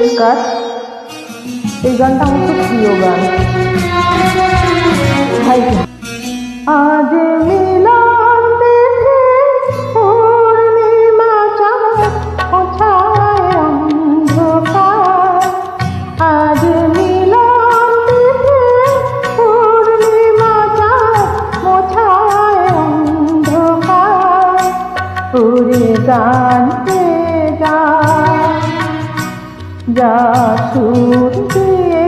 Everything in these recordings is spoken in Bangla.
নমস্কার। এই গানটা আমার খুব প্রিয় গান। আজ মিলন দেখে পূর্ণিমা চাঁদ ওছায় অন্ধকার। আজ মিলন দেখে পূর্ণিমা চাঁদ মোছায় অন্ধকার। পুরী গান যা সুর দিয়ে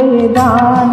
தான்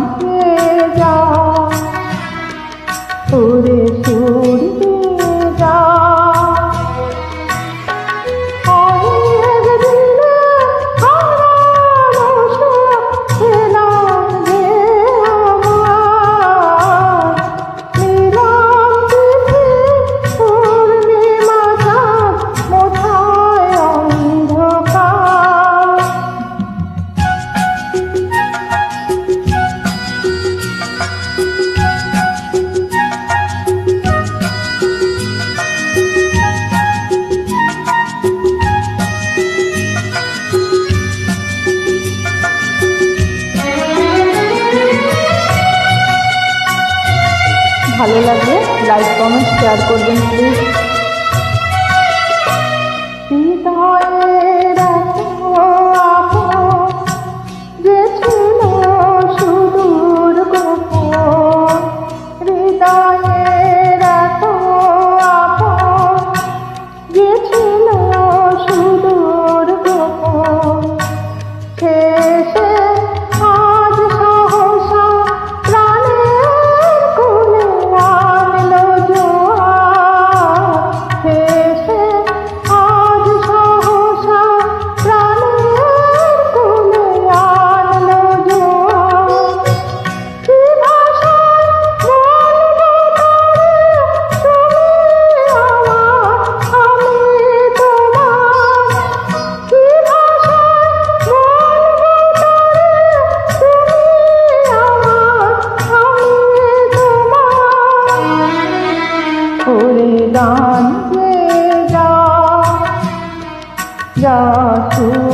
ভালো লাগলে লাইক কমেন্ট শেয়ার করবেন প্লিজ जान जा जा तू